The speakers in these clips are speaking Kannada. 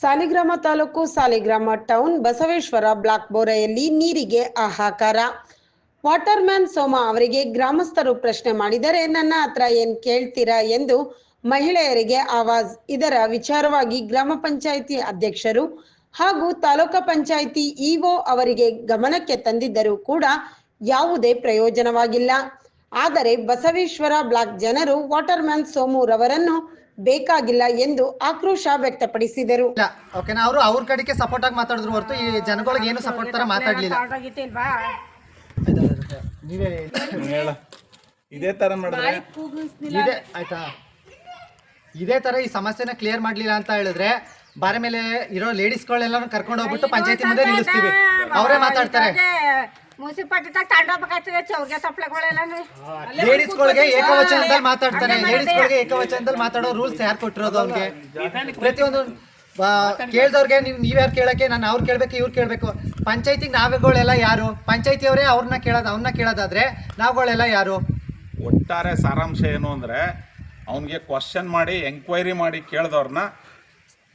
ಸಾಲಿಗ್ರಾಮ ತಾಲೂಕು ಸಾಲಿಗ್ರಾಮ ಟೌನ್ ಬಸವೇಶ್ವರ ಬ್ಲಾಕ್ ಬೋರೆಯಲ್ಲಿ ನೀರಿಗೆ ಆಹಾಕಾರ ವಾಟರ್ ಮ್ಯಾನ್ ಸೋಮ ಅವರಿಗೆ ಗ್ರಾಮಸ್ಥರು ಪ್ರಶ್ನೆ ಮಾಡಿದರೆ, ನನ್ನ ಹತ್ರ ಏನ್ ಕೇಳ್ತೀರಾ? ಎಂದು ಮಹಿಳೆಯರಿಗೆ ಆವಾಜ್. ಇದರ ವಿಚಾರವಾಗಿ ಗ್ರಾಮ ಪಂಚಾಯಿತಿ ಅಧ್ಯಕ್ಷರು ಹಾಗೂ ತಾಲೂಕ ಪಂಚಾಯಿತಿ ಇಒ ಅವರಿಗೆ ಗಮನಕ್ಕೆ ತಂದಿದ್ದರೂ ಕೂಡ ಯಾವುದೇ ಪ್ರಯೋಜನವಾಗಿಲ್ಲ. ಆದರೆ ಬಸವೇಶ್ವರ ಬ್ಲಾಕ್ ಜನರು ವಾಟರ್ ಮ್ಯಾನ್ ಸೋಮುರವರನ್ನು ಬೇಕಾಗಿಲ್ಲ ಎಂದು ಆಕ್ರೋಶ ವ್ಯಕ್ತಪಡಿಸಿದರು. ಇಲ್ಲ ಓಕೆನಾ ಅವರು ಅವ್ರ ಕಡೆಗೆ ಸಪೋರ್ಟ್ ಆಗಿ ಮಾತಾಡಿದ್ರು ಹೊರತು ಈ ಜನಗಳಿಗೆ ಏನು ಸಪೋರ್ಟ್ ತರ ಮಾತಾಡ್ಲಿಲ್ಲ. ನೀವೇ ಹೇಳ. ಇದೇ ತರ ಮಾಡಿದ್ರೆ ಇದೇ ಆಯ್ತಾ? ಇದೇ ತರ ಈ ಸಮಸ್ಯೆನ ಕ್ಲಿಯರ್ ಮಾಡ್ಲಿಲ್ಲ ಅಂತ ಹೇಳಿದ್ರೆ ಬಾರೆ ಮೇಲೆ ಇರೋ ಲೇಡೀಸ್ಗಳೆಲ್ಲ ಕರ್ಕೊಂಡು ಹೋಗ್ಬಿಟ್ಟು ಪಂಚಾಯತಿ ಮುಂದೆ ನಿಲ್ಲಿಸ್ತೀವಿ. ಅವರೇ ಮಾತಾಡ್ತಾರೆ. ಮುನ್ಸಿಪಾಲ್ಟಿದಾಗ ತಗೊಂಡೋಗ್ಬೇಕಾಗ್ತದೆ ಚೌರ್ಗೆ ತಪ್ಪಲೆಗಳೆಲ್ಲ ಲೇಡೀಸ್ಗಳಿಗೆ ಏಕವಚನದಲ್ಲಿ ಮಾತಾಡ್ತಾನೆ. ಲೇಡೀಸ್ಗಳಿಗೆ ಏಕವಚನದಲ್ಲಿ ಮಾತಾಡೋ ರೂಲ್ಸ್ ಯಾರು ಕೊಟ್ಟಿರೋದು ಅವ್ರಿಗೆ ಪ್ರತಿಯೊಂದು ಕೇಳ್ದವ್ರಿಗೆ ನೀವು ಯಾರು ಕೇಳಕ್ಕೆ? ನಾನು ಅವ್ರು ಕೇಳ್ಬೇಕು ಇವ್ರು ಕೇಳ್ಬೇಕು. ಪಂಚಾಯತಿ ನಾವುಗಳೆಲ್ಲ ಯಾರು? ಪಂಚಾಯತಿಯವರೇ ಅವ್ರನ್ನ ಕೇಳೋದು ಅವ್ರನ್ನ ಕೇಳೋದಾದ್ರೆ ನಾವುಗಳೆಲ್ಲ ಯಾರು? ಒಟ್ಟಾರೆ ಸಾರಾಂಶ ಏನು ಅಂದ್ರೆ ಅವನಿಗೆ ಕ್ವಶನ್ ಮಾಡಿ ಎಂಕ್ವೈರಿ ಮಾಡಿ ಕೇಳ್ದವ್ರನ್ನ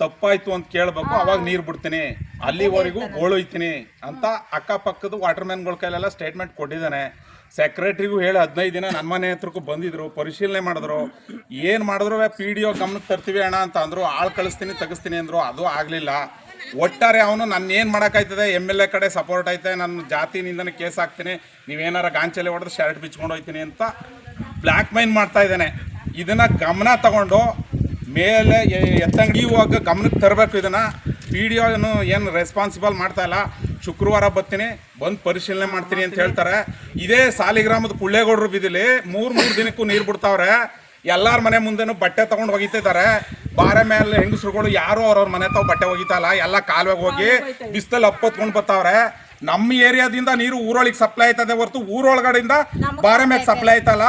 ತಪ್ಪಾಯ್ತು ಅಂತ ಕೇಳಬೇಕು ಅವಾಗ ನೀರು ಬಿಡ್ತೀನಿ. ಅಲ್ಲಿವರೆಗೂ ಗೋಳೊಯ್ತೀನಿ ಅಂತ ಅಕ್ಕಪಕ್ಕದ ವಾಟರ್ಮ್ಯಾನ್ಗಳ ಕೈಲೆಲ್ಲ ಸ್ಟೇಟ್ಮೆಂಟ್ ಕೊಟ್ಟಿದ್ದಾನೆ. ಸೆಕ್ರೆಟ್ರಿಗೂ ಹೇಳಿ ಹದಿನೈದು ದಿನ ನನ್ನ ಮನೆ ಹತ್ರಕ್ಕೂ ಬಂದಿದ್ರು ಪರಿಶೀಲನೆ ಮಾಡಿದ್ರು. ಏನು ಮಾಡಿದ್ರು ಪಿ ಡಿ ಒ ಗಮನಕ್ಕೆ ತರ್ತೀವಿ ಅಣ್ಣ ಅಂತ ಅಂದರು. ಆಳು ಕಳಿಸ್ತೀನಿ ತೆಗಿಸ್ತೀನಿ ಅಂದರು. ಅದು ಆಗಲಿಲ್ಲ. ಒಟ್ಟಾರೆ ಅವನು ನನ್ನ ಏನು ಮಾಡೋಕ್ಕಾಯ್ತದೆ? ಎಂ ಎಲ್ ಎ ಕಡೆ ಸಪೋರ್ಟ್ ಐತೆ ನನ್ನ ಜಾತಿನಿಂದನೇ ಕೇಸ್ ಹಾಕ್ತೀನಿ. ನೀವೇನಾರ ಗಾಂಚಲೆ ಹೊಡೆದು ಶರ್ಟ್ ಬಿಚ್ಕೊಂಡು ಹೋಗ್ತೀನಿ ಅಂತ ಬ್ಲ್ಯಾಕ್ ಮೈನ್ ಮಾಡ್ತಾ ಇದ್ದಾನೆ. ಇದನ್ನು ಗಮನ ತಗೊಂಡು ಮೇಲೆ ಎತ್ತಂಗಿ ಎತ್ತಂಗಡಿ ಹೋಗ ಗಮನಕ್ಕೆ ತರಬೇಕು ಇದನ್ನು. ಪಿ ಡಿ ಒನು ಏನು ರೆಸ್ಪಾನ್ಸಿಬಲ್ ಮಾಡ್ತಾ ಇಲ್ಲ. ಶುಕ್ರವಾರ ಬರ್ತೀನಿ ಬಂದು ಪರಿಶೀಲನೆ ಮಾಡ್ತೀನಿ ಅಂತ ಹೇಳ್ತಾರೆ. ಇದೇ ಸಾಲಿಗ್ರಾಮದ ಕುಳ್ಳೇಗೌಡರು ಬಿದ್ದಿಲಿ ಮೂರು ಮೂರು ದಿನಕ್ಕೂ ನೀರು ಬಿಡ್ತಾವ್ರೆ. ಎಲ್ಲರ ಮನೆ ಮುಂದೆನೂ ಬಟ್ಟೆ ತೊಗೊಂಡು ಒಗಿತಿದ್ದಾರೆ ಬಾರೆ ಮೇಲೆ ಹೆಂಗಸ್ರುಗಳು ಯಾರು ಅವ್ರವ್ರ ಮನೆ ತಾವು ಬಟ್ಟೆ ಒಗಿತಲ್ಲ ಎಲ್ಲ ಕಾಲ್ವಾಗ ಹೋಗಿ ಬಿಸ್ತಲ್ಲಿ ಅಪ್ಪತ್ಕೊಂಡು ಬರ್ತಾವ್ರೆ. ನಮ್ಮ ಏರಿಯಾದಿಂದ ನೀರು ಊರೊಳಗೆ ಸಪ್ಲೈ ಆಯ್ತದೆ ಹೊರತು ಊರೊಳಗಡೆಯಿಂದ ಬಾರೆ ಮೇಲೆ ಸಪ್ಲೈ ಆಯ್ತಲ್ಲ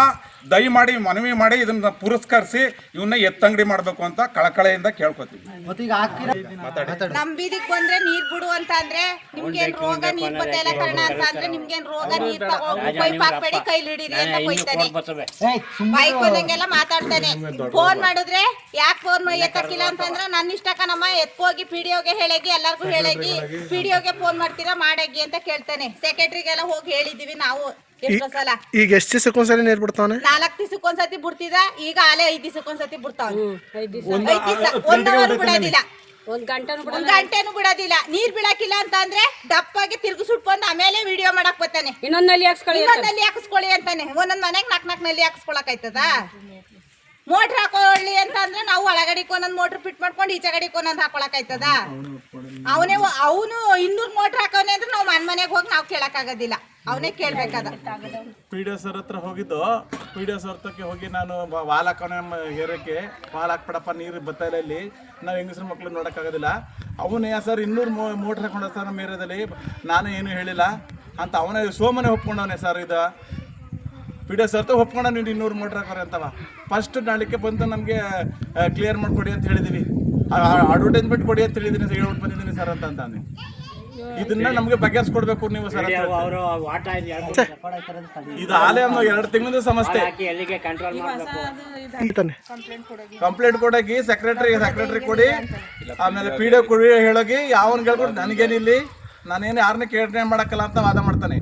ದಯಮಾಡಿ ಮನವಿ ಮಾಡಿ ಇದನ್ನ ಪುರಸ್ಕರಿಸಿ ಇವನ್ನ ಎತ್ತಂಗಡಿ ಮಾಡಬೇಕು ಅಂತ ಕಳಕಳೆಯಿಂದ ಕೇಳ್ಕೊತೀವಿ. ಮತ್ತೆ ಈಗ ಹಾಕಿರೋ ಮಾತಾಡಿ. ನಮ್ ಬೀದಿಗ್ ಬಂದ್ರೆ ನೀರ್ ಬಿಡು ಅಂತ ಅಂದ್ರೆ ನಿಮ್ಗೇನ್ ರೋಗ ನೀರ್ ಬತ್ತೆಲ್ಲ ಕಾರಣ ಅಂತ ಅಂದ್ರೆ ನಿಮ್ಗೇನ್ ರೋಗ ನೀರ್ ಪೈಪ್ ಹಾಕ್ಬೇಡಿ ಕೈಲಿ ಹಿಡೀರಿ ಅಂತ ಕೊಯ್ತಾನೆ ಏಯ್ ಸುಮ್ಮನೆ ಬೈಕ್ ಬಂದಂಗೆಲ್ಲ ಮಾತಾಡ್ತಾನೆ. ಫೋನ್ ಮಾಡಿದ್ರೆ ಯಾಕೆ ಫೋನ್ ಎತ್ತಕ್ಕಿಲ್ಲ ಅಂತಂದ್ರೆ ನನ್ನ ಇಷ್ಟ ಕಣಮ್ಮ ಎತ್ಕೋಗಿ ಪಿ ಡಿ ಓಗೆ ಹೇಳಗಿ ಎಲ್ಲರಿಗೂ ಹೇಳಗಿ ಪಿ ಡಿ ಒಗೆ ಫೋನ್ ಮಾಡ್ತೀರಾ ಮಾಡಗಿ ಅಂತ ಕೇಳ್ತಾನೆ. ಸೆಕ್ರೆಟ್ರಿಗೆಲ್ಲ ಹೋಗಿ ಹೇಳಿದೀವಿ ನಾವು. ಎಷ್ಟೋ ಸಲ ಈಗ ಎಷ್ಟು ದಿವಸಕ್ಕೊಂದ್ಸರಿ ನೀರು ಬಿಡ್ತಾವನೆ? ನಾಲ್ಕು ದಿವಸಕ್ಕೊಂದ್ಸತಿ ಬಿಡ್ತಿದ ಈಗ ಆಲೆ ಐದ್ ದಿವಸಕ್ಕೊಂದ್ಸತಿ ಬಿಡ್ತಾವ ಐದು ದಿವಸ. ಒಂದ್ ಅವರ್ ಬಿಡೋದಿಲ್ಲ. ಒಂದ್ ಗಂಟೆನು ಒಂದ್ ಗಂಟೆನೂ ಬಿಡೋದಿಲ್ಲ. ನೀರ್ ಬಿಡಕ್ಕಿಲ್ಲ ಅಂತ ಅಂದ್ರೆ ದಪ್ಪಾಗಿ ತಿರ್ಗಿಸುಟ್ಕೊಂಡು ಆಮೇಲೆ ವಿಡಿಯೋ ಮಾಡಕ್ ಬರ್ತಾನೆ ಇನ್ನೊಂದ್ನಲ್ಲಿ ಹಾಕ್ಸ್ಕೊಳ್ಳಿ ಇನ್ನೊಂದ್ನಲ್ಲಿ ಹಾಕಿಸ್ಕೊಳ್ಳಿ ಅಂತಾನೆ. ಒಂದೊಂದ್ ಮನೆಗ್ ನಾಕ್ ನಾಕ್ನಲ್ಲಿ ಹಾಕಿಸ್ಕೊಳಕ್ ಆಯ್ತದ? ಮೋಟ್ರ್ ಹಾಕೊಳ್ಳಿ ಅಂತ ಅಂದ್ರೆ ನಾವು ಒಳಗಡೆಗೆ ಒಂದೊಂದು ಮೋಟ್ರ್ ಫಿಟ್ ಮಾಡ್ಕೊಂಡು ಈಚೆ ಒಂದೊಂದು ಒಂದೊಂದ್ ಹಾಕೊಳಕ್ ಆಯ್ತದ ಅವನೇ ಅವನು ಇನ್ನೂರು ಮೋಟ್ರ್ ಹಾಕೋನೆ ಅಂದ್ರೆ ನಾವು ಮನ್ ಮನೆಗೆ ಹೋಗಿ ನಾವು ಕೇಳಕ್ ಆಗೋದಿಲ್ಲ ಅವನೇ ಕೇಳ್ಬೇಕಾದ. ಪಿ ಡಿ ಸರ್ ಹತ್ರ ಹೋಗಿದ್ದು. ಪಿ ಡಿ ಸರ್ ಹತ್ರಕ್ಕೆ ಹೋಗಿ ನಾನು ಬ- ವಾಲ್ ಹಾಕೋಣ ಹೇರಕ್ಕೆ ವಾಲ್ ಹಾಕ್ಬಿಡಪ್ಪ ನೀರು ಬರ್ತಾ ಇಲ್ಲ ಇಲ್ಲಿ. ನಾವು ಹೆಂಗಸ್ರ ಮಕ್ಳು ನೋಡೋಕ್ಕಾಗೋದಿಲ್ಲ. ಅವನೇ ಸರ್ ಇನ್ನೂರು ಮೋ ಮೋಟ್ರ್ ಹಾಕೊಂಡ ಸರ್ ನಮ್ಮ ಏರಿಯಾದಲ್ಲಿ. ನಾನು ಏನು ಹೇಳಿಲ್ಲ. ಅಂತ ಅವನೇ ಸೋಮನೆ ಒಪ್ಕೊಂಡವನೇ ಸರ್ ಇದು. ಪಿ ಡಿ ಸರ್ ಒಪ್ಕೊಂಡ ನೀವು ಇನ್ನೂರು ಮೋಟ್ರ್ ಹಾಕೋರೆ ಅಂತವ. ಫಸ್ಟ್ ನಾಳಿಕೆ ಬಂದು ನಮಗೆ ಕ್ಲಿಯರ್ ಮಾಡಿಕೊಡಿ ಅಂತ ಹೇಳಿದ್ದೀವಿ ಅಡ್ವರ್ಟೈಸ್ಮೆಂಟ್ ಕೊಡಿ ಅಂತ ಹೇಳಿದ್ದೀನಿ ಸರ್ ಹೇಳ್ಬಿಟ್ಟು ಬಂದಿದ್ದೀನಿ ಸರ್ ಅಂತ ಅಂತಾನೆ ಇದನ್ನ ನಮಗೆ ಬಗೆಹರಿಸ್ಕೊಡ್ಬೇಕು ನೀವು ಸರ್. ಇದು ಆಲೆ ಅನ್ನೋ ಎರಡು ತಿಂಗಳ ಸಮಸ್ಯೆ. ಕಂಪ್ಲೇಂಟ್ ಕೊಡೋಗಿ. ಸೆಕ್ರೆಟರಿ ಸೆಕ್ರೆಟರಿ ಕೊಡಿ. ಆಮೇಲೆ ಪಿ ಡಿ ಕೊಡಿ ಹೇಳೋಗಿ ಯಾವನ್ ಕೇಳ್ಬಿಟ್ಟು ನನಗೇನಿಲ್ಲಿ ನಾನೇನು ಯಾರನ್ನ ಕೇಳ್ನೆ ಮಾಡಕ್ಕಲ್ಲ ಅಂತ ವಾದ ಮಾಡ್ತಾನೆ.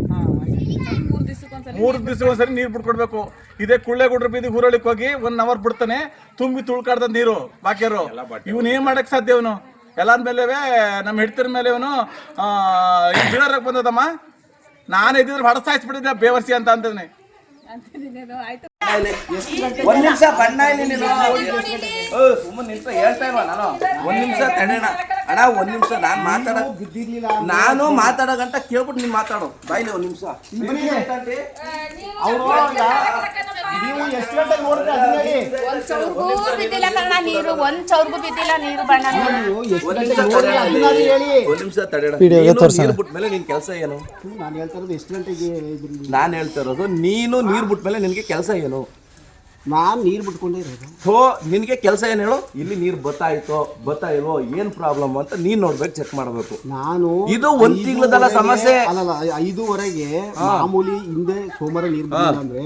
ಮೂರು ದಿವಸ ಒಂದ್ಸರಿ ನೀರು ಬಿಟ್ಕೊಡ್ಬೇಕು. ಇದೇ ಕುಳ್ಳೆಗುಡ್ರ ಬೀದಿ ಊರಳಿಕ್ ಹೋಗಿ ಒನ್ ಅವರ್ ಬಿಡ್ತಾನೆ ತುಂಬಿ ತುಳ್ಕಾಡ್ದ ನೀರು ಬಾಕಿಯರು. ಇವನ್ ಏನ್ ಮಾಡಕ್ ಸಾಧ್ಯ ಅವನು? ಎಲ್ಲಾರ ಮೇಲೆ ನಮ್ಮ ಹಿಡ್ತಿರ ಮೇಲೆ ಇವನು ಬೀಳರಕ್ ಬಂದದಮ್ಮ. ನಾನು ಇದ್ದಿದ್ರೆ ಹೊಡೆಸ್ ಸಾಯಿಸ್ಬಿಟ್ಟಿದ್ದೆ ಬೇವರ್ಸಿ ಅಂತ ಅಂತಾನೆ ಒಂದ್ ನಿಮಿಷ ಬಣ್ಣ ಸುಮ್ಮನೆ ನಿಂತ ಹೇಳ್ತಾ ಇಲ್ವಾ ನಾನು? ಒಂದ್ ನಿಮಿಷ ತಡೆಣ ಅಣ್ಣ ಒಂದ್ ನಿಮಿಷ ನಾನ್ ಮಾತಾಡ ನಾನು ಮಾತಾಡೋ ಗಂಟ ಕೇಳ್ಬಿಟ್ಟು ನೀನ್ ಮಾತಾಡು. ಬಾಯ್ಲಿ ಒಂದ್ ನಿಮಿಷ. ನೀವು ಎಷ್ಟು ಗಂಟೆ ನೋಡಿದ್ರೆ ಅದನ್ನ ಹೇಳಿ ಒಂದ್ ಚೌರ್ಗೂ ಬಿದ್ದಿಲ್ಲ ಕಣ ನೀರು ಒಂದ್ ಚೌರ್ಗೂ ಬಿದ್ದಿಲ್ಲ ನೀರು ಬಣ್ಣ ನಿಮಿಷ ತಡೆಣ. ಅದನ್ನ ಹೇಳಿ. ಒಂದ್ ನಿಮಿಷ ತಡೆಣ. ವಿಡಿಯೋಗೆ ತೋರ್ಸೋಣ. ನೀರು ಬಿಟ್ಮೇಲೆ ನಿನ್ ಕೆಲಸ ಏನು? ನಾನು ಹೇಳ್ತಾ ಇರೋದು ಎಷ್ಟು ಗಂಟೆಗೆ ನಾನು ಹೇಳ್ತಾ ಇರೋದು ನೀನು ನೀರು ಬಿಟ್ಮೇಲೆ ನಿನಗೆ ಕೆಲಸ ಏನು? ನಾನ್ ನೀರ್ ಬಿಟ್ಕೊಂಡೇ ಇರೋದು. ಹೋ ನಿನಗೆ ಕೆಲಸ ಏನು ಹೇಳು? ಇಲ್ಲಿ ನೀರು ಬತ್ತಾಯ್ತೋ ಬತ್ತಾ ಇಲ್ವೋ ಏನು ಪ್ರಾಬ್ಲಮ್ ಅಂತ ನೀನು ನೋಡ್ಬೇಕು ಚೆಕ್ ಮಾಡಬೇಕು. ನಾನು ಇದು ಒಂದ್ ತಿಂಗ್ಳದಲ್ಲ ಸಮಸ್ಯೆ. ಅಲ್ಲಲ್ಲ ಐದೂವರೆಗೆ ಮಾಮೂಲಿ ಹಿಂದೆ ಸೋಮವಾರ ನೀರು ಬಂದಿಲ್ಲ ಅಂದ್ರೆ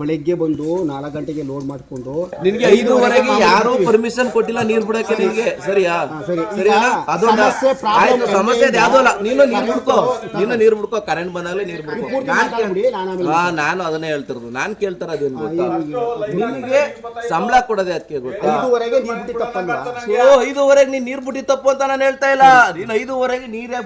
ಬೆಳಗ್ಗೆ ಬಂದು ನಾಲ್ಕು ಗಂಟೆಗೆ ಲೋಡ್ ಮಾಡ್ಕೊಂಡು ನಿನ್ಗೆ ಐದುವರೆಗೆ ಯಾರು ಪರ್ಮಿಷನ್ ಕೊಟ್ಟಿಲ್ಲ ನೀರ್ ಬಿಡಕ್ಕೆ ನಿನ್ಗೆ. ಸರಿಯಾ? ಸರಿ. ಸರಿಯಾ ಅದು ಆಯ್ತು ಸಮಸ್ಯೆ. ಯಾವ್ದು ಅಲ್ಲ ನೀನು ನೀರ್ ಬಿಡ್ಕೋ. ನೀನು ನೀರು ಬಿಡ್ಕೋ. ಕರೆಂಟ್ ಬಂದಾಗಲೇ ನೀರು ಬಿಡ್ಕೋ. ನಾನು ನಾನು ಅದನ್ನೇ ಹೇಳ್ತಿರೋದು. ನಾನ್ ಕೇಳ್ತಾರದೇನು ಗೊತ್ತಾ? ನಿನಗೆ ಸಂಬಳ ಕೊಡೋದೇ ಅದಕ್ಕೆ ಗೊತ್ತಾ? ಐದೂವರೆಗೆ ನೀರ್ ಬಿಟ್ಟಿ ತಪ್ಪಲ್ಲ ಸೊ ಐದುವರೆಗೆ ನೀನ್ ನೀರ್ ಬಿಟ್ಟಿ ತಪ್ಪು ಅಂತ ನಾನು ಹೇಳ್ತಾ ಇಲ್ಲ. ನೀನ್ ಐದುವರೆಗೆ ನೀರೇ